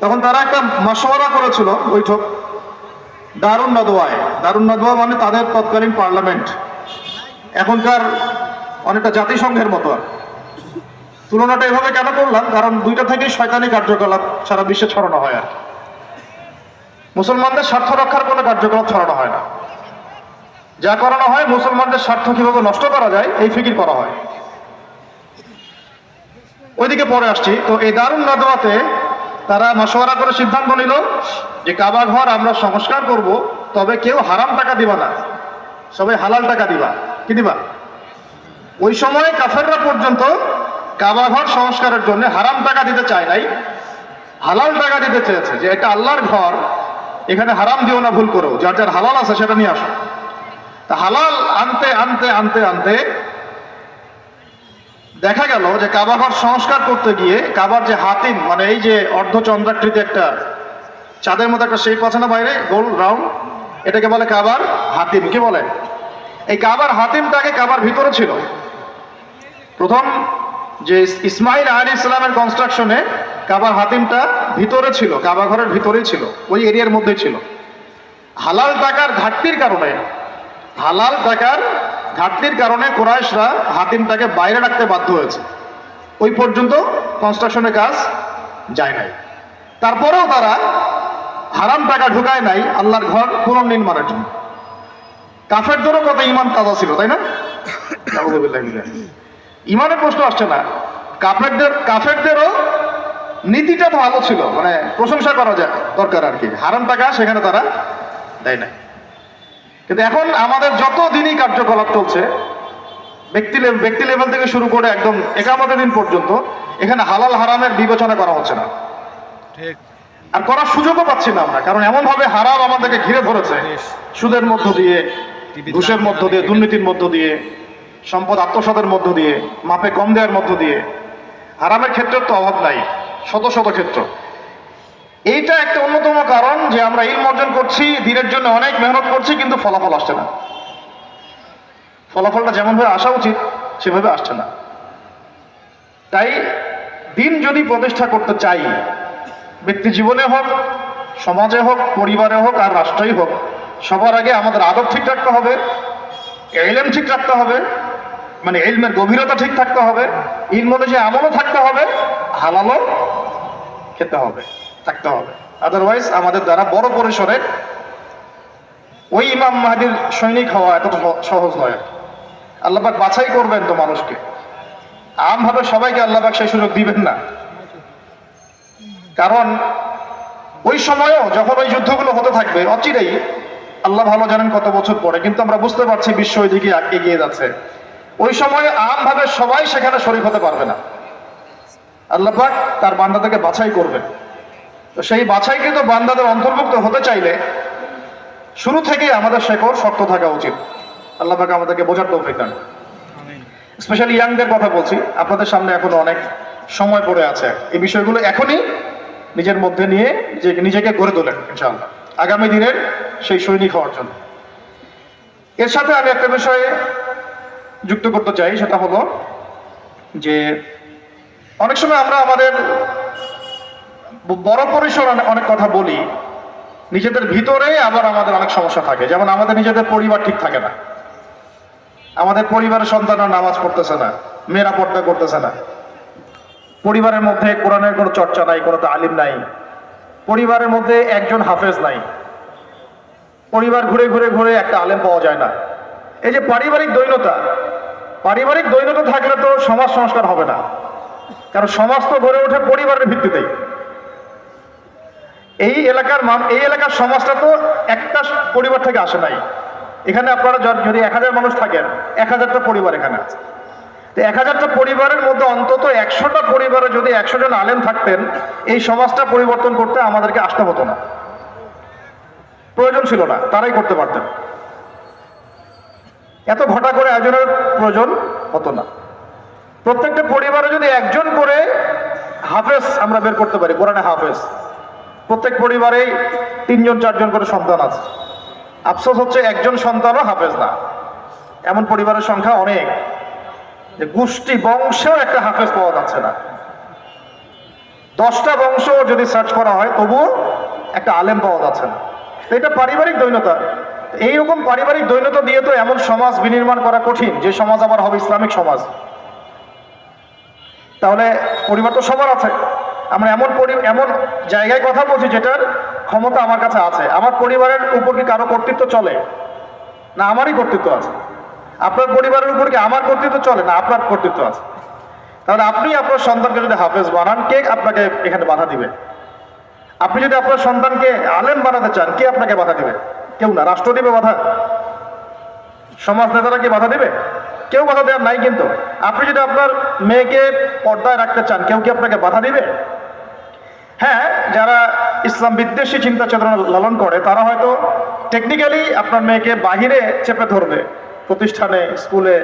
তখন তারা একটা মশওয়ারা করেছিল বৈঠক। দারুণ নদোয়ায় দারুণ নদোয়া মানে তাদের তৎকালীন পার্লামেন্ট। এখনকার অনেকটা জাতিসংঘের মতো। আর। তুলনাটা এভাবে কেন করলাম? কারণ দুইটা থেকেই শয়তানি কার্যকলাপ সারা বিশ্বে ছড়ানো হয় আর মুসলমানদের স্বার্থ রক্ষার কোনো কার্যকলাপ ছড়ানো হয় না। যা করানো হয় মুসলমানদের স্বার্থ কীভাবে নষ্ট করা যায়, এই ফিকির করা হয়। ওইদিকে পরে আসছি। তো এই দারুণ নাদওয়াতে তারা মশওয়ারা করে সিদ্ধান্ত নিল যে কাবা ঘর আমরা সংস্কার করব, তবে কেউ হারাম টাকা দিবা না। সবাই হালাল টাকা দিবা। কি দিবা? ওই সময় কাফেররা পর্যন্ত কাবা ঘর সংস্কারের জন্য হারাম টাকা দিতে চায় নাই, হালাল টাকা দিতে চেয়েছে যে এটা আল্লাহর ঘর, এখানে হারাম দিও না, ভুল করো, যার যার হালাল আছে সেটা নিয়ে আসো। তা হালাল আনতে আনতে আনতে আনতে দেখা গেল যে কাবাঘর সংস্কার করতে গিয়ে কাবার যে হাতিম মানে এই যে অর্ধচন্দ্রাকৃতি একটা চাঁদের মতো একটা শেপ আছে না বাইরে, গোল রাউন্ড এটাকে বলে কাবার হাতিম। কি বলে? এই কাবার হাতিমটাকে কাবার ভিতরে ছিল। প্রথম যে ইসমাইল আলী ইসলামের কনস্ট্রাকশনে কাবার হাতিমটা ভিতরে ছিল কাবা ঘরের ভিতরেই ছিল, ওই এরিয়ার মধ্যেই ছিল। হালাল টাকার ঘাটতির কারণে, হালাল টাকার ঘাটতির কারণে কোরাইশরা হাতিমটাকে বাইরে রাখতে বাধ্য হয়েছে। ওই পর্যন্ত কনস্ট্রাকশনের কাজ যায় নাই। তারপরেও তারা হারাম টাকা ঢুকায় নাই আল্লাহর ঘর পুনর্নির্মাণের জন্য। কাফের কাফেরদেরও কত ইমান তাজা ছিল, তাই না? ইমানের প্রশ্ন আসছে না। কাফেরদের কাফেরদেরও নীতিটা ভালো ছিল মানে প্রশংসা করা যায় দরকার আর কি। হারাম টাকা সেখানে তারা দেয় না কিন্তু এখন আমাদের যত দিনই কার্যকলাপ চলছে ব্যক্তি ব্যক্তি লেভেল থেকে শুরু করে একদম একামতের দিন পর্যন্ত এখানে হালাল হারামের বিবেচনা করা হচ্ছে না। ঠিক। আর করার সুযোগও পাচ্ছি না আমরা কারণ এমন ভাবে হারাম আমাদেরকে ঘিরে ধরেছে। সুদের মধ্য দিয়ে ঘুষের মধ্য দিয়ে দুর্নীতির মধ্য দিয়ে সম্পদ আত্মসাতের মধ্য দিয়ে মাপে কম দেওয়ার মধ্য দিয়ে। হারামের ক্ষেত্রের তো অভাব নাই শত শত ক্ষেত্র। এইটা একটা অন্যতম কারণ যে আমরা ইলম অর্জন করছি, দিনের জন্য অনেক মেহনত করছি, কিন্তু ফলাফল আসছে না। ফলাফলটা যেমনভাবে আসা উচিত, সেভাবে আসছে না। তাই দিন যদি প্রতিষ্ঠা করতে চাই, ব্যক্তি জীবনে হোক, সমাজে হোক, পরিবারে হোক, আর রাষ্ট্রই হোক, সবার আগে আমাদের আদব ঠিক রাখতে হবে এলএম ঠিক রাখতে হবে মানে এলমের গভীরতা ঠিক থাকতে হবে ইলম অনুযায়ী আমলও থাকতে হবে, হালালও খেতে হবে, থাকতে হবে। আদারওয়াইজ আমাদের দ্বারা বড় পরিসরে ওই ইমাম মাহাদির সৈনিক হওয়া এত সহজ নয়। আল্লাহবাক বাছাই করবেন তো মানুষকে। আমভাবে সবাইকে আল্লাহবাক সেই সুযোগ দিবেন না। কারণ ওই সময়ও যখন ওই যুদ্ধগুলো হতে থাকবে, অচিরেই আল্লাহ ভালো জানেন কত বছর পরে, কিন্তু আমরা বুঝতে পারছি বিশ্ব ওইদিকে এগিয়ে যাচ্ছে। ওই সময় আমভাবে সবাই সেখানে শরীর হতে পারবে না। আল্লাহ পাক তার বান্দাদেরকে বাছাই করবেন। তো সেই বাছাইকৃত বান্দাদের অন্তর্ভুক্ত হতে চাইলে শুরু থেকেই আমাদের শেকড় শক্ত থাকা উচিত। আল্লাহ পাক আমাদেরকে বোঝার তৌফিক দান। স্পেশালি ইয়াংদের কথা বলছি আপনাদের সামনে এখনও অনেক সময় পড়ে আছে। এই বিষয়গুলো এখনই নিজের মধ্যে নিয়ে নিজেকে নিজেকে গড়ে তোলেন ইনশাআল্লাহ। আগামী দিনের সেই সৈনিক হওয়ার জন্য। এর সাথে আমি একটা বিষয়ে যুক্ত করতে চাই সেটা হলো যে অনেক সময় আমরা আমাদের বড় পরিসর অনেক- কথা বলি। নিজেদের ভিতরে আবার আমাদের অনেক সমস্যা থাকে। যেমন আমাদের নিজেদের পরিবার ঠিক থাকে না। আমাদের পরিবারের সন্তানরা নামাজ পড়তেছে না, মেয়েরা পর্দা করতেছে না। পরিবারের মধ্যে কোরআনের কোনো চর্চা নাই, কোনো তালিম নাই। পরিবারের মধ্যে একজন হাফেজ নাই। পরিবার ঘুরে ঘুরে ঘুরে একটা আলেম পাওয়া যায় না। এই যে পারিবারিক দৈনতা পারিবারিক দৈনতা থাকলে তো সমাজ সংস্কার হবে না। কারণ সমাজ তো গড়ে ওঠে পরিবারের ভিত্তিতেই। এই এলাকার এই এলাকার সমাজটা তো একটা পরিবার থেকে আসে নাই। এখানে আপনারা যদি এক হাজার মানুষ থাকেন, এক হাজারটা পরিবার এখানে আছে। তো এক হাজারটা পরিবারের মধ্যে অন্তত একশোটা পরিবারে যদি একশো জন আলেম থাকতেন, এই সমাজটা পরিবর্তন করতে আমাদেরকে আসতে হতো না। প্রয়োজন ছিল না, তারাই করতে পারতেন। এত ঘটা করে আয়োজনের প্রয়োজন হতো না। প্রত্যেকটা পরিবারে যদি একজন করে, হাফেজ আমরা বের করতে পারি, কোরআনে হাফেজ। প্রত্যেক পরিবারেই তিনজন, চারজন করে সন্তান আছে। আফসোস হচ্ছে একজন সন্তানও হাফেজ না। এমন পরিবারের সংখ্যা অনেক যে গোষ্ঠী বংশেও একটা হাফেজ পাওয়া যাচ্ছে না। দশটা বংশ যদি সার্চ করা হয়, তবুও একটা আলেম পাওয়া যাচ্ছে না। এটা পারিবারিক দৈন্যতা। এইরকম পারিবারিক দৈন্যতা দিয়ে তো এমন সমাজ বিনির্মাণ করা কঠিন, যে সমাজ আবার হবে ইসলামিক সমাজ। তাহলে পরিবার তো সবার আছে। আমরা এমন এমন জায়গায় কথা বলছি যেটার ক্ষমতা আমার কাছে আছে। আমার পরিবারের উপর কি কারও কর্তৃত্ব চলে? না, আমারই কর্তৃত্ব আছে। আপনার পরিবারের উপর কি আমার কর্তৃত্ব চলে? না, আপনার কর্তৃত্ব আছে। তাহলে আপনি আপনার সন্তানকে যদি হাফেজ বানান, কে আপনাকে এখানে বাধা দিবে? আপনি যদি আপনার সন্তানকে আলেম বানাতে চান, কে আপনাকে বাধা দিবে? কেউ না। রাষ্ট্র দিবে বাধা? সমাজ নেতারা কি বাধা দিবে? কেউ বাধা দেওয়ার নাই কিন্তু। আপনি যদি আপনার মেয়েকে পর্দায় রাখতে চান, কেউ কি আপনাকে বাধা দিবে? হ্যাঁ যারা ইসলাম বিদ্বেষী চিন্তা চেতনা লালন করে, তারা হয়তো টেকনিক্যালি আপনার মেয়েকে বাহিরে চেপে ধরবে, প্রতিষ্ঠানে, স্কুলে,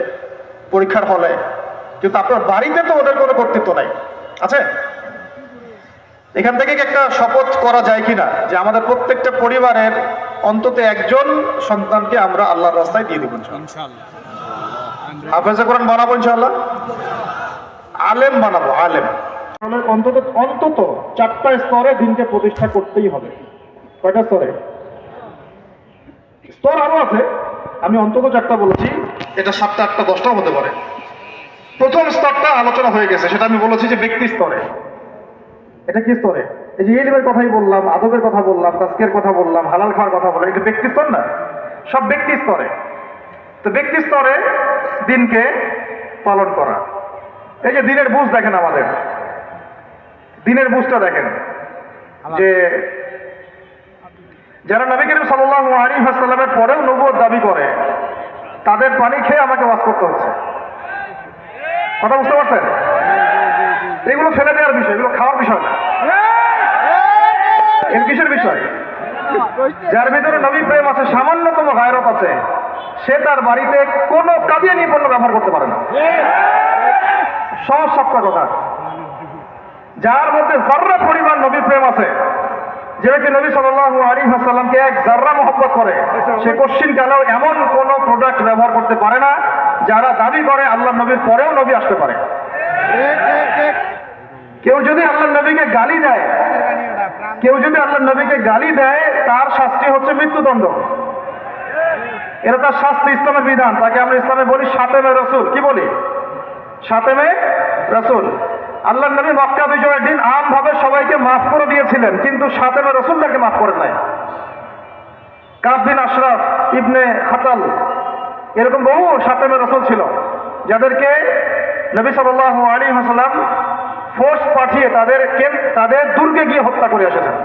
পরীক্ষার হলে। কিন্তু আপনার বাড়িতে তো ওদের কোনো কর্তৃত্ব নাই। আছে? এখান থেকে একটা শপথ করা যায় কিনা? যে আমাদের প্রত্যেকটা পরিবারের অন্তত একজন সন্তানকে আমরা আল্লাহর রাস্তায় দিয়ে দিব। ইনশাল্লাহ কোরআন বানাবো ইনশাআল্লাহ? আলেম বানাবো, আলেম। অন্তত অন্তত চারটা স্তরে দিনকে প্রতিষ্ঠা করতেই হবে। কয়টা স্তরে? স্তর আরও আছে। আমি অন্তত চারটা বলেছি। এটা সাতটা, আটটা দশটাও হতে পারে প্রথম স্তরটা আলোচনা হয়ে গেছে, সেটা আমি বলেছি যে ব্যক্তি স্তরে। এটা কি স্তরে? এই যে এলিমের কথাই বললাম, আদবের কথা বললাম তাস্কের কথা বললাম, হালাল খাওয়ার কথা বললাম, এটা ব্যক্তি স্তর না। সব ব্যক্তি স্তরে। তো ব্যক্তি স্তরে দিনকে পালন করা। এই যে দিনের বুঝ দেখেন আমাদের। দিনের বুঝটা দেখেন। যে যারা নবী করিম সাল্লাহ আলী হাসাল্লামের পরেও নবুয় দাবি করে তাদের পানি খেয়ে আমাকে ওয়াজ করতে হচ্ছে। কথা বুঝতে পারছেন? এগুলো ফেলে দেওয়ার বিষয় এগুলো খাওয়ার বিষয় না। এর কিসের বিষয়? যার ভিতরে নবী প্রেম আছে সামান্যতম গায়রত আছে। সে তার বাড়িতে কোনো কাদিয়ানি পণ্য ব্যবহার করতে পারে না। সহজ কথা। যার মধ্যে জার্রা পরিমাণ নবী প্রেম আছে, যে ব্যক্তি নবী সাল্লাল্লাহু আলী হাসাল্লামকে এক জার্রা মহব্বত করে, সে কোশ্চিন কালেও এমন কোন প্রোডাক্ট ব্যবহার করতে পারে না, যারা দাবি করে আল্লাহ নবীর পরেও নবী আসতে পারে? কেউ যদি আল্লাহ নবীকে গালি দেয়, কেউ যদি আল্লাহ নবীকে গালি দেয়, তার শাস্তি হচ্ছে মৃত্যুদণ্ড। এটা তার শাস্তি, ইসলামের বিধান। তাকে আমরা ইসলামে বলি সাতেমে রসুল। কি বলি? সাতেমে রসুল। আল্লাহ নবী মক্কা বিজয়ের দিন আমভাবে সবাইকে মাফ করে দিয়েছিলেন, কিন্তু সাতেমে রসুল তাকে মাফ করে নাই। কাবদিন আশরাফ ইবনে খাতাল, এরকম বহু সাতেমে রসুল ছিল, যাদেরকে নবী সাল্লাহ আলী হাসালাম ফোর্স পাঠিয়ে তাদেরকে তাদের দুর্গে গিয়ে হত্যা করে এসেছেন।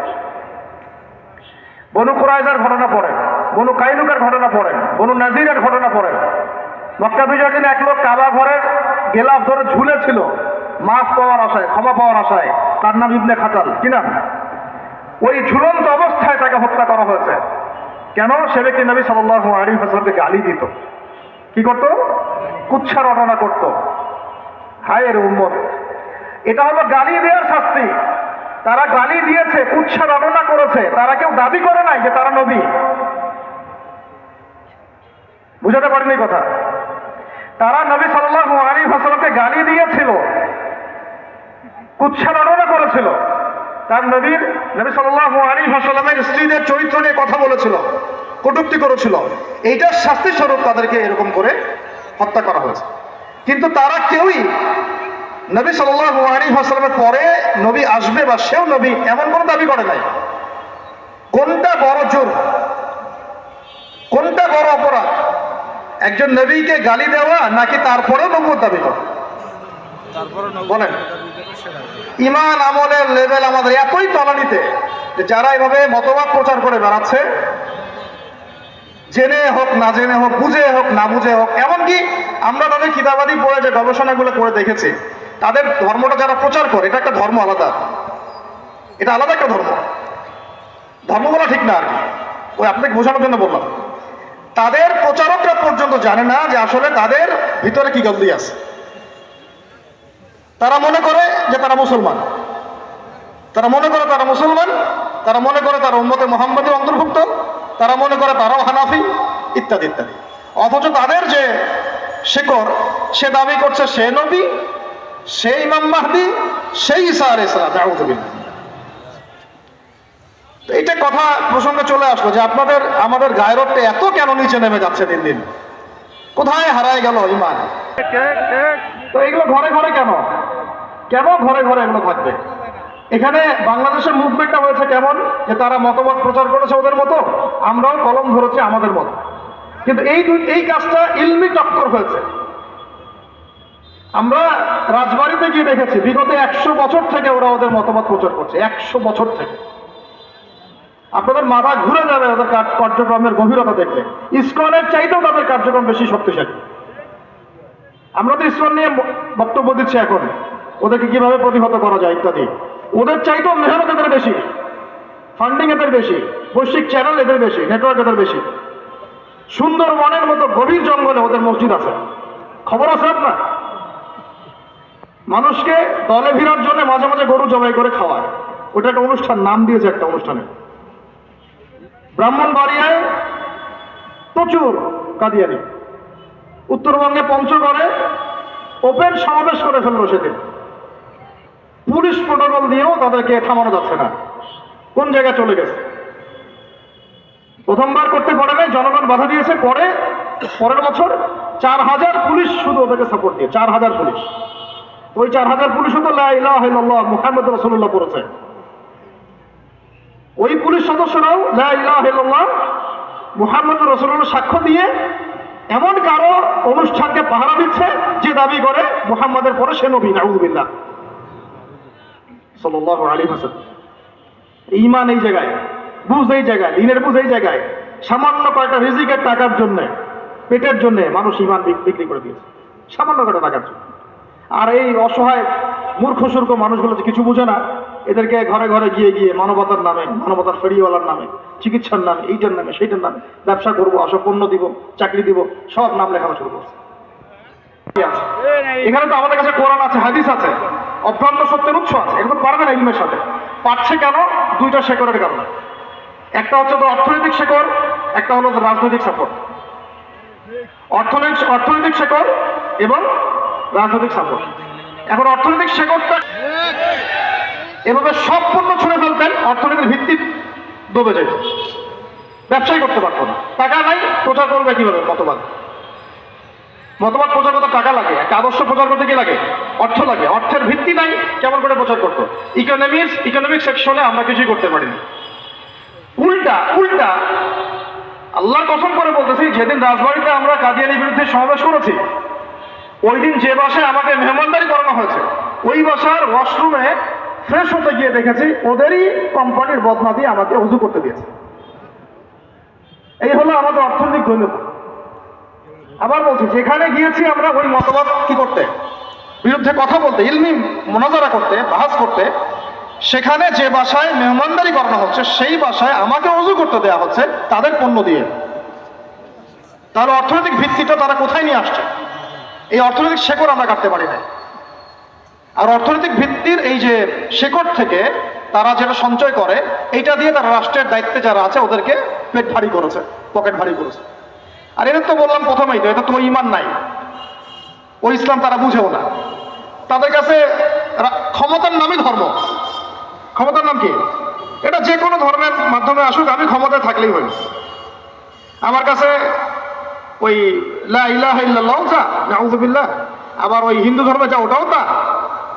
বনু কুরাইজার ঘটনা পড়েন বনু কাইনুকার ঘটনা পড়েন বনু নাজিরের ঘটনা পড়েন মক্কা বিজয়ের দিন এক লোক কাবা ঘরের গেলাফ ধরে ঝুলেছিল, মাফ পাওয়ার আশায়, ক্ষমা পাওয়ার আশায়। তার নাম ইবনে খাতাল। কি নাম? ওই ঝুলন্ত অবস্থায় তাকে হত্যা করা হয়েছে। কেন? সে ব্যক্তি নবী সাল্লাহ আলী গালি দিত। কি করত? কুচ্ছা রটনা করত। হায়ের উম্মত। এটা হলো গালি দেওয়ার শাস্তি। তারা গালি দিয়েছে কুচ্ছা রটনা করেছে। তারা কেউ দাবি করে নাই যে তারা নবী। বুঝাতে পারেনি কথা। তারা নবী সাল্লাহ আলী হাসলামকে গালি দিয়েছিল কুচ্ছা রটনা করেছিল। তার নবীর নবী সাল্লাহ আলী হাসলামের স্ত্রীদের চরিত্র নিয়ে কথা বলেছিল, কটুক্তি করেছিল। এইটার শাস্তি স্বরূপ তাদেরকে এরকম করে হত্যা করা হয়েছে। কিন্তু তারা কেউই নবী সাল্লাহ আলী হাসলামের পরে নবী আসবে বা সেও নবী এমন কোনো দাবি করে নাই। কোনটা বড় জোর? কোনটা বড় অপরাধ? একজন নবীকে গালি দেওয়া নাকি তারপরেও নব্বত দাবি করা? বলেন। ইমান আমলের লেভেল আমাদের এতই তলানিতে যে যারা এভাবে মতবাদ প্রচার করে বেড়াচ্ছে জেনে হোক না জেনে হোক বুঝে হোক না বুঝে হোক এমনকি আমরা তাদের কিতাবাদি পড়ে যে গবেষণাগুলো করে দেখেছি তাদের ধর্মটা যারা প্রচার করে এটা একটা ধর্ম আলাদা। এটা আলাদা একটা ধর্ম। ধর্ম বলা ঠিক না আর কি। ওই আপনাকে বোঝানোর জন্য বললাম। তাদের প্রচারকরা পর্যন্ত জানে না যে আসলে তাদের ভিতরে কি গল্লি আছে। তারা মনে করে যে তারা মুসলমান। তারা মনে করে তারা মুসলমান, তারা মনে করে তারা উন্মতে মোহাম্মদের অন্তর্ভুক্ত, তারা মনে করে তারাও হানাফি, ইত্যাদি ইত্যাদি। অথচ তাদের যে শেকড় সে দাবি করছে, সে নবী, সেই ইমাম সেই ঈসা আলী এইটা কথা প্রসঙ্গে চলে আসলো যে আপনাদের, আমাদের গায়রতটা এত কেন নিচে নেমে যাচ্ছে দিন দিন? কোথায় হারায় গেল ইমান? তো এগুলো ঘরে ঘরে কেন? কেন ঘরে ঘরে এগুলো থাকবে এখানে বাংলাদেশের মুভমেন্টটা হয়েছে কেমন? যে তারা মতবাদ প্রচার করেছে ওদের মতো, আমরাও কলম ধরেছি আমাদের মতো। কিন্তু এই এই কাজটা ইলমি টক্কর হয়েছে। আমরা রাজবাড়িতে গিয়ে দেখেছি, বিগত একশো বছর থেকে ওরা ওদের মতবাদ প্রচার করছে, একশো বছর থেকে। আপনাদের মাথা ঘুরে যাবে কার্য- কার্যক্রমের গভীরতা দেখলে। ইসকনের চাইতেও তাদের কার্যক্রম বেশি শক্তিশালী। আমরা তো ইসলাম নিয়ে বক্তব্য দিচ্ছি এখন। ওদেরকে কীভাবে প্রতিহত করা যায় ইত্যাদি। ওদের চাইতেও মেহনত এদের বেশি। ফান্ডিং এদের বেশি। বৈশ্বিক চ্যানেল এদের বেশি। নেটওয়ার্ক এদের বেশি। সুন্দরবনের মতো গভীর জঙ্গলে ওদের মসজিদ আছে। খবর আছে আপনার? মানুষকে দলে ভিড়ার জন্য মাঝে মাঝে গরু জবাই করে খাওয়ায়। ওটা একটা অনুষ্ঠান, নাম দিয়েছে একটা অনুষ্ঠানে। ব্রাহ্মণবাড়িয়ায় প্রচুর কাদিয়ানি। উত্তরবঙ্গে পঞ্চগড়ে ওপেন সমাবেশ করে ফেলল সেদিন। পুলিশ প্রোটোকল দিয়েও তাদেরকে থামানো যাচ্ছে না। কোন জায়গায় চলে গেছে? প্রথমবার করতে পারে নাই, জনগণ বাধা দিয়েছে, পরে পরের বছর চার হাজার পুলিশ শুধু ওদেরকে সাপোর্ট দিয়ে, চার হাজার পুলিশ। ওই চার হাজার পুলিশও তো লাহ মুহাম্মদ রসুল্লাহ পড়েছে ওই পুলিশ সদস্যরাও মুহাম্মদ রসুল্লাহ সাক্ষ্য দিয়ে এমন কারও অনুষ্ঠানকে পাহারা দিচ্ছে যে দাবি করে মুহাম্মাদের পরে সে নবী সাল্লাল্লাহু আলাইহি ওয়াসাল্লাম। ইমান এই জায়গায়, বুঝ এই জায়গায়, দিনের বুঝ এই জায়গায়, সামান্য কয়েকটা রিজিকের টাকার জন্য, পেটের জন্য মানুষ ইমান বিক্রি করে দিয়েছে। সামান্য কয়টা টাকার জন্য। আর এই অসহায়, মূর্খ, সূর্খ মানুষগুলো কিছু বোঝে না এদেরকে ঘরে ঘরে গিয়ে গিয়ে মানবতার নামে, মানবতার ফেরিওয়ালার নামে, চিকিৎসার নামে, এইটার নামে, সেইটার নামে ব্যবসা করব, আসো, পণ্য দিব, চাকরি দিব, সব নাম লেখানো শুরু করছে? এখানে তো আমাদের কাছে কোরআন আছে, হাদিস আছে, অভ্রান্ত সত্যের উৎস আছে, এগুলো পারবে না ইলমের সাথে। পারছে কেন? দুইটা শেকরের কারণে। একটা হচ্ছে তো অর্থনৈতিক শেকর একটা হলো রাজনৈতিক সাপোর্ট। অর্থনৈতিক অর্থনৈতিক শেকর এবং রাজনৈতিক সাপোর্ট। এখন অর্থনৈতিক শেকরটা এভাবে সব পণ্য ছুঁড়ে ফেলতেন, অর্থনীতির ভিত্তি দবে যেত ব্যবসাই করতে পারতো না। টাকা নাই, প্রচার করবে কীভাবে? মতবাদ। মতবাদ প্রচার করতে টাকা লাগে, একটা আদর্শ প্রচার করতে কি লাগে? অর্থ লাগে। অর্থের ভিত্তি নাই, কেমন করে প্রচার করতো? ইকোনমিক্স ইকোনমিক সেকশনে আমরা কিছুই করতে পারিনি। উল্টা উল্টা আল্লাহ কসম করে বলতেছি, যেদিন রাজবাড়িতে আমরা কাদিয়ানির বিরুদ্ধে সমাবেশ করেছি, ওই দিন যে বাসায় আমাকে মেহমানদারি করানো হয়েছে, ওই বাসার ওয়াশরুমে ফ্রেশ হতে গিয়ে দেখেছি, ওদেরই কোম্পানির বদনা দিয়ে আমাকে উজু করতে দিয়েছে। এই হলো আমাদের অর্থনৈতিক দৈন্যতা। আবার বলছি, যেখানে গিয়েছি আমরা ওই মতবাদ কি করতে? বিরুদ্ধে কথা বলতে, ইলমি মোনাজারা করতে, বাহাস করতে, সেখানে যে বাসায় মেহমানদারি করানো হচ্ছে, সেই বাসায় আমাকে অজু করতে দেওয়া হচ্ছে, তাদের পণ্য দিয়ে। তাহলে অর্থনৈতিক ভিত্তিটা তারা কোথায় নিয়ে আসছে? এই অর্থনৈতিক শেকড় আমরা কাটতে পারি না আর অর্থনৈতিক ভিত্তির এই যে শেকড় থেকে তারা যেটা সঞ্চয় করে, এইটা দিয়ে তারা রাষ্ট্রের দায়িত্বে যারা আছে, ওদেরকে পেট ভারী করেছে, পকেট ভারী করেছে। আর এটা তো বললাম প্রথমেই তো এটা তো ইমান নাই। ওই ইসলাম তারা বুঝেও না। তাদের কাছে ক্ষমতার নামই ধর্ম। ক্ষমতার নাম কি? এটা যে কোনো ধর্মের মাধ্যমে আসুক, আমি ক্ষমতায় থাকলেই হই আমার কাছে ওই লা ইলাহা ইল্লাল্লাহ যা, নাউযুবিল্লাহ। আবার ওই হিন্দু ধর্মে যা, ওটাও তা।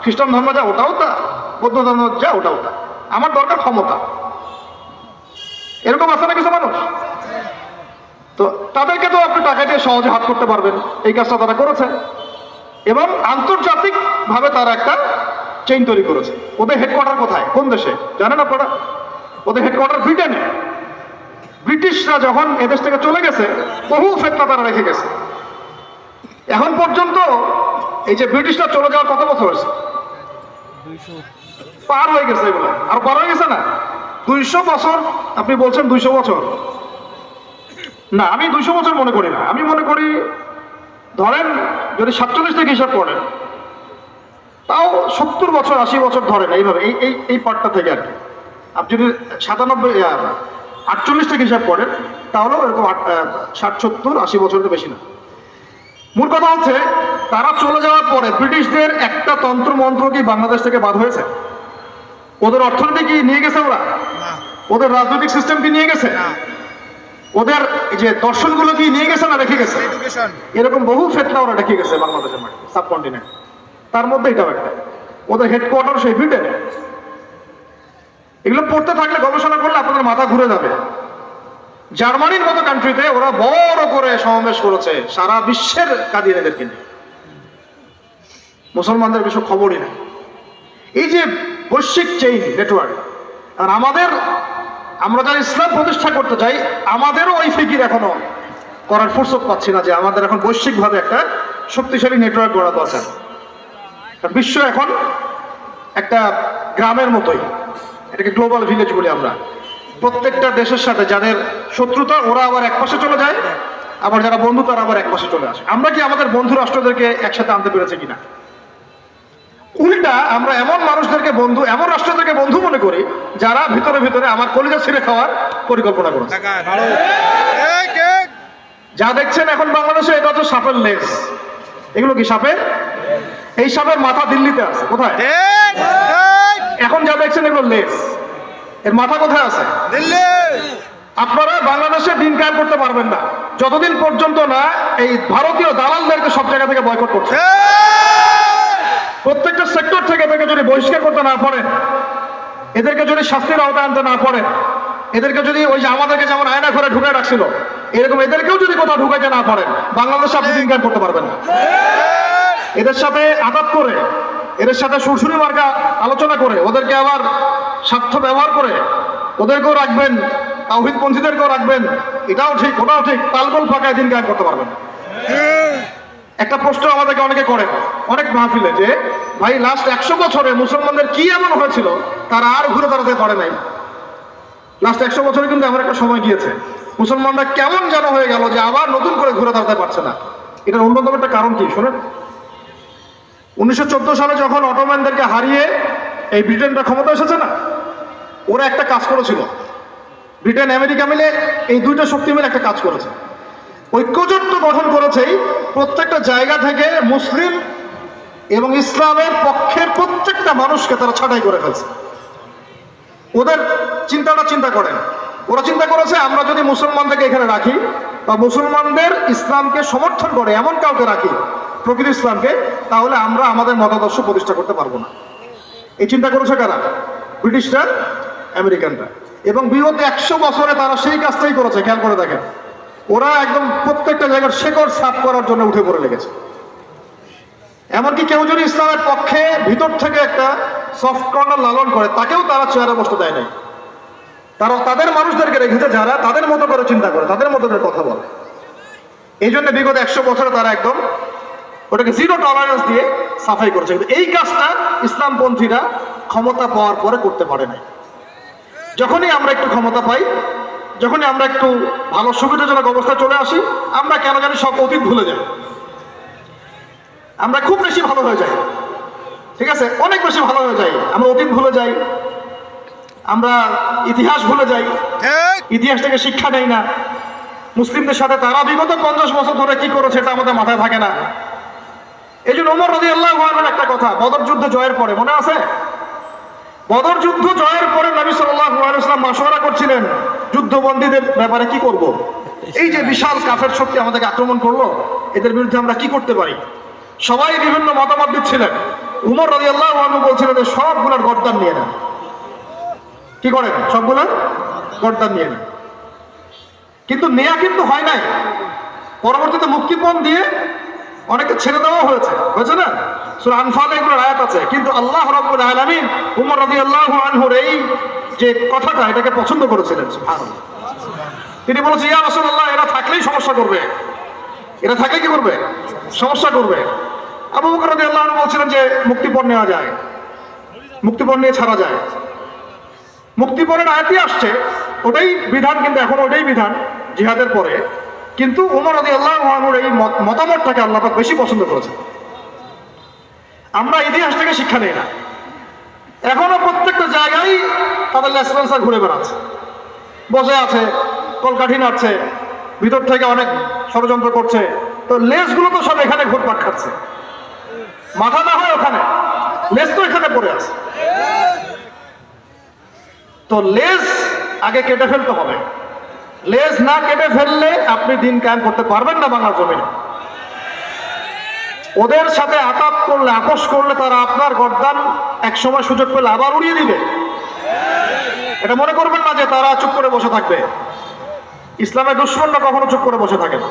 খ্রিস্টান ধর্ম যা, ওটাও তা, বৌদ্ধ ধর্ম যা, ওটাও তা। আমার দরকার ক্ষমতা। এরকম আছে না কিছু মানুষ তো তাদেরকে তো আপনি টাকা দিয়ে সহজে হাত করতে পারবেন। এই কাজটা তারা করেছে। এবং আন্তর্জাতিক ভাবে তারা একটা চেইন তৈরি করেছে। ওদের হেডকোয়ার্টার কোথায়? কোন দেশে? জানেন আপনারা? ওদের হেডকোয়ার্টার ব্রিটেনে। ব্রিটিশরা যখন এদেশ থেকে চলে গেছে, বহু ফেতনা তারা রেখে গেছে। এখন পর্যন্ত এই যে ব্রিটিশরা চলে যাওয়ার কত বছর হয়েছে? পার হয়ে গেছে এগুলো। আর পার হয়ে গেছে না? দুইশো বছর, আপনি বলছেন দুইশো বছর। না, আমি দুইশো বছর মনে করি না। আমি মনে করি, ধরেন যদি সাতচল্লিশ থেকে হিসাব করেন, তাও সত্তর বছর, আশি বছর ধরেন, এইভাবে, এই এই এই পার্টটা থেকে আর কি। আপনি যদি সাতানব্বই আটচল্লিশ থেকে হিসাব করেন, তাহলেও এরকম ষাট, সত্তর, আশি বছরের বেশি না। মূল কথা হচ্ছে তারা চলে যাওয়ার পরে ব্রিটিশদের একটা তন্ত্র মন্ত্র কি বাংলাদেশ থেকে বাদ হয়েছে? ওদের অর্থনীতি কি নিয়ে গেছে ওরা? ওদের রাজনৈতিক সিস্টেম কি নিয়ে গেছে? ওদের এই যে দর্শনগুলো কি নিয়ে গেছে না রেখে গেছে? এরকম বহু ফেতনা ওরা রেখে গেছে বাংলাদেশের মাঠে সাবকন্টিনেন্ট তার মধ্যে এটাও একটা। ওদের হেডকোয়ার্টার সেই ব্রিটেনে এগুলো পড়তে থাকলে গবেষণা করলে আপনাদের মাথা ঘুরে যাবে। জার্মানির মতো কান্ট্রিতে ওরা বড় করে সমাবেশ করেছে সারা বিশ্বের কাদিনেদেরকে নিয়ে। মুসলমানদের কিছু খবরই নেই। এই যে বৈশ্বিক চেইন নেটওয়ার্ক আর আমাদের, আমরা যারা ইসলাম প্রতিষ্ঠা করতে চাই, আমাদেরও ওই ফিকির এখনও করার ফুরসত পাচ্ছি না যে আমাদের এখন বৈশ্বিকভাবে একটা শক্তিশালী নেটওয়ার্ক গড়া দরকার বিশ্ব এখন একটা গ্রামের মতোই, এটাকে গ্লোবাল ভিলেজ বলি আমরা। প্রত্যেকটা দেশের সাথে যাদের শত্রুতা ওরা আবার এক পাশে চলে যায়। আবার যারা বন্ধু তারা আবার এক পাশে চলে আসে। আমরা কি আমাদের বন্ধু রাষ্ট্রদেরকে একসাথে আনতে পেরেছি কিনা? উল্টা আমরা এমন মানুষদেরকে বন্ধু এমন রাষ্ট্রদেরকে বন্ধু মনে করি যারা ভিতরে ভিতরে আমার কলিজা ছিঁড়ে খাওয়ার পরিকল্পনা করেছে। যা দেখছেন এখন বাংলাদেশে এটা হচ্ছে সাপের লেস এগুলো কি সাপের? এই সাপের মাথা দিল্লিতে আছে। কোথায়? এখন যা দেখছেন এগুলো লেজ। এর মাথা কোথায় আছে? দিল্লি! আপনারা বাংলাদেশে দিন কায়েম করতে পারবেন না। যতদিন পর্যন্ত না এই ভারতীয় দালালদেরকে সব জায়গা থেকে বয়কট করছে। প্রত্যেকটা সেক্টর থেকে এদেরকে যদি বহিষ্কার করতে না পারেন এদেরকে যদি শাস্তির আওতায় আনতে না পারেন এদেরকে যদি ওই যে আমাদেরকে যেমন আয়না ঘরে ঢুকে রাখছিল এরকম এদেরকেও যদি কোথাও ঢুকাইতে না পারেন বাংলাদেশে আপনি দিন কায়েম করতে পারবেন না। এদের সাথে আঘাত করে এদের সাথে সুরসুরি মার্কা আলোচনা করে, ওদেরকে আবার স্বার্থ ব্যবহার করে, ওদেরকেও রাখবেন তাওহিদ পন্থীদেরকেও রাখবেন, এটাও ঠিক, ওটাও ঠিক, তালগোল ফাঁকায় দিন কায়েম করতে পারবেন। একটা প্রশ্ন আমাদেরকে অনেকে করে অনেক মাহফিলে যে, ভাই লাস্ট একশো বছরে মুসলমানদের কি এমন হয়েছিল? তারা আর ঘুরে দাঁড়াতে পারে নাই। লাস্ট একশো বছরে কিন্তু আমার একটা সময় গিয়েছে, মুসলমানরা কেমন যেন হয়ে গেল যে আবার নতুন করে ঘুরে দাঁড়াতে পারছে না। এটার অন্যতম একটা কারণ কি, শোনেন। উনিশশো চোদ্দ সালে যখন অটোম্যানদেরকে হারিয়ে এই ব্রিটেনটা ক্ষমতা এসেছে না, ওরা একটা কাজ করেছিল। ব্রিটেন, আমেরিকা মিলে এই দুইটা শক্তি মিলে একটা কাজ করেছে। ঐক্যজোট গঠন করেছেই প্রত্যেকটা জায়গা থেকে মুসলিম এবং ইসলামের পক্ষের প্রত্যেকটা মানুষকে তারা ছাঁটাই করে ফেলছে। ওদের চিন্তাটা চিন্তা করেন। ওরা চিন্তা করেছে, আমরা যদি মুসলমানদেরকে এখানে রাখি বা মুসলমানদের ইসলামকে সমর্থন করে এমন কাউকে রাখি প্রকৃত ইসলামকে, তাহলে আমরা আমাদের মতাদর্শ প্রতিষ্ঠা করতে পারব না। এই চিন্তা করেছে কারা? ব্রিটিশরা, আমেরিকানরা। এবং বিগত একশো বছরে তারা সেই কাজটাই করেছে, খেয়াল করে দেখেন। ওরা একদম প্রত্যেকটা জায়গার শেকড় সাফ করার জন্য উঠে পড়ে লেগেছে। এমনকি কেউ যদি ইসলামের পক্ষে ভিতর থেকে একটা সফট কর্নার লালন করে, তাকেও তারা চেয়ারে বসতে দেয় নাই। তারা তাদের মানুষদেরকে রেখেছে যারা তাদের মতো করে চিন্তা করে, তাদের মতো করে কথা বলে। এই জন্য বিগত একশো বছরে তারা একদম ওটাকে জিরো টলারেন্স দিয়ে সাফাই করেছে। কিন্তু এই কাজটা ইসলামপন্থীরা ক্ষমতা পাওয়ার পরে করতে পারে নাই। যখনই আমরা একটু ক্ষমতা পাই যখনই আমরা একটু ভালো সুবিধাজনক অবস্থায় চলে আসি আমরা কেন জানি সব অতীত ভুলে যাই। আমরা খুব বেশি ভালো হয়ে যাই। ঠিক আছে? অনেক বেশি ভালো হয়ে যাই। আমরা অতীত ভুলে যাই। আমরা ইতিহাস ভুলে যাই। ইতিহাস থেকে শিক্ষা নেই না। মুসলিমদের সাথে তারা বিগত পঞ্চাশ বছর ধরে কি করেছে এটা আমাদের মাথায় থাকে না। এই জন্য উমর রদি আল্লাহ একটা কথা, বদর যুদ্ধ জয়ের পরে, মনে আছে? বদর যুদ্ধ জয়ের পরে নবী সাল্লাম মাসোয়ারা করছিলেন, যুদ্ধবন্দীদের ব্যাপারে কি করব। এই যে বিশাল কাফের শক্তি আমাদেরকে আক্রমণ করল, এদের বিরুদ্ধে আমরা কি করতে পারি? সবাই বিভিন্ন মতামত দিচ্ছিলেন। উমর রদি আল্লাহ বলছিলেন যে সবগুলোর গরদান নিয়ে নেন। কি করেন? সবগুলোর গরদান নিয়ে নেন। কিন্তু নেয়া কিন্তু হয় নাই। পরবর্তীতে মুক্তিপণ দিয়ে অনেকে ছেড়ে দেওয়া হয়েছে হয়েছে না? সুরা আনফালে এগুলো আয়াত আছে। কিন্তু আল্লাহ রাব্বুল আলামিন উমর রাদিয়াল্লাহু আনহুর এই যে কথাটা, এটাকে পছন্দ করেছিলেন, সুবহানাল্লাহ। তিনি বলেছেন, ইয়া রাসূলুল্লাহ, এরা থাকলেই সমস্যা করবে। এরা থাকলে কি করবে? সমস্যা করবে। আবু বকর রাদিয়াল্লাহু আনহু বলছিলেন যে, মুক্তিপণ নেওয়া যায়। মুক্তিপণ নিয়ে ছাড়া যায়। মুক্তিপণের আয়াতই আসছে, ওটাই বিধান, কিন্তু এখন ওটাই বিধান জিহাদের পরে। কিন্তু উমর আদি আল্লাহ এই মত- মতামতটাকে আল্লাহ বেশি পছন্দ করেছে আমরা ইতিহাস থেকে শিক্ষা নেই না। এখনও প্রত্যেকটা জায়গায় তাদের লেসপেন্সার ঘুরে বেড়াচ্ছে। বসে আছে, কলকাঠি নাড়ছে, ভিতর থেকে অনেক ষড়যন্ত্র করছে। তো লেজগুলো তো সব এখানে ঘুরপাক খাচ্ছে। মাথা না হয় ওখানে। লেজ তো এখানে পড়ে আছে। তো লেজ আগে কেটে ফেলতে হবে। লেজ না কেটে ফেললে আপনি দিন কায়েম করতে পারবেন না বাংলা জমিনে। ওদের সাথে আতাপ করলে আপোষ করলে তারা আপনার গরদান এক সময় সুযোগ পেলে আবার উড়িয়ে দিবে। এটা মনে করবেন না যে তারা চুপ করে বসে থাকবে। ইসলামের দুশ্মনরা কখনো চুপ করে বসে থাকে না।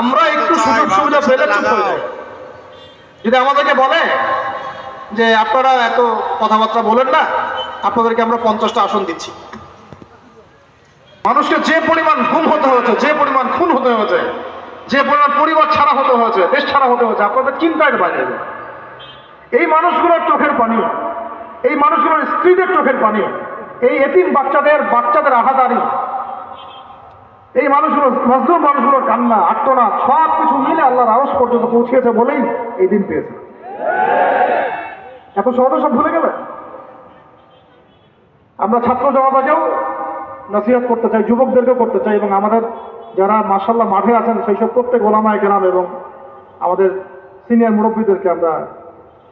আমরা একটু সুযোগ সুবিধা পেলে চুপ হয়ে যাই যদি আমাদেরকে বলে যে আপনারা এত কথাবার্তা বলেন না আপনাদেরকে আমরা পঞ্চাশটা আসন দিচ্ছি। মানুষকে যে পরিমাণ খুন হতে হয়েছে, যে পরিমাণ খুন হতে হয়েছে, যে পরিমাণ পরিবার ছাড়া হতে হয়েছে, দেশ ছাড়া হতে হয়েছে, আপনাদের চিন্তায় বাইরে এই মানুষগুলোর চোখের পানি, এই মানুষগুলোর স্ত্রীদের চোখের পানি, এই এতিম বাচ্চাদের বাচ্চাদের আহাদারি, এই মানুষগুলো, মজলুম মানুষগুলোর কান্না আত্মনাদ সব কিছু মিলে আল্লাহর আওয়াজ পর্যন্ত পৌঁছিয়েছে বলেই এই দিন পেয়েছে। এত সহজে সব ভুলে গেলে? আমরা ছাত্র জনতাকেও নসিহত করতে চাই যুবকদেরকেও করতে চাই এবং আমাদের যারা মার্শাল্লাহ মাঠে আছেন সেই সব প্রত্যেক ওলামায় কেরাম এবং আমাদের সিনিয়র মুরব্বীদেরকে আমরা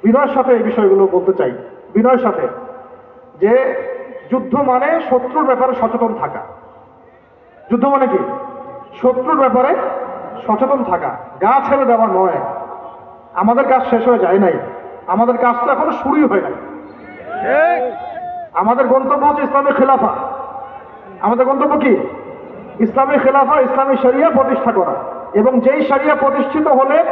বিনয়ের সাথে এই বিষয়গুলো বলতে চাই। বিনয়ের সাথে যে যুদ্ধ মানে শত্রুর ব্যাপারে সচেতন থাকা। যুদ্ধ মানে কি? শত্রুর ব্যাপারে সচেতন থাকা। গা ছেড়ে দেওয়া নয়। আমাদের কাজ শেষ হয়ে যায় নাই। আমাদের কাজ তো এখনও শুরুই হয় নাই। আমাদের গন্তব্য হচ্ছে ইসলামের খেলাফা। আমাদের গন্তব্য কি? ইসলামী খেলাফা ইসলামী শরিয়া প্রতিষ্ঠা করা। এবং যেই শরিয়া প্রতিষ্ঠিত হলে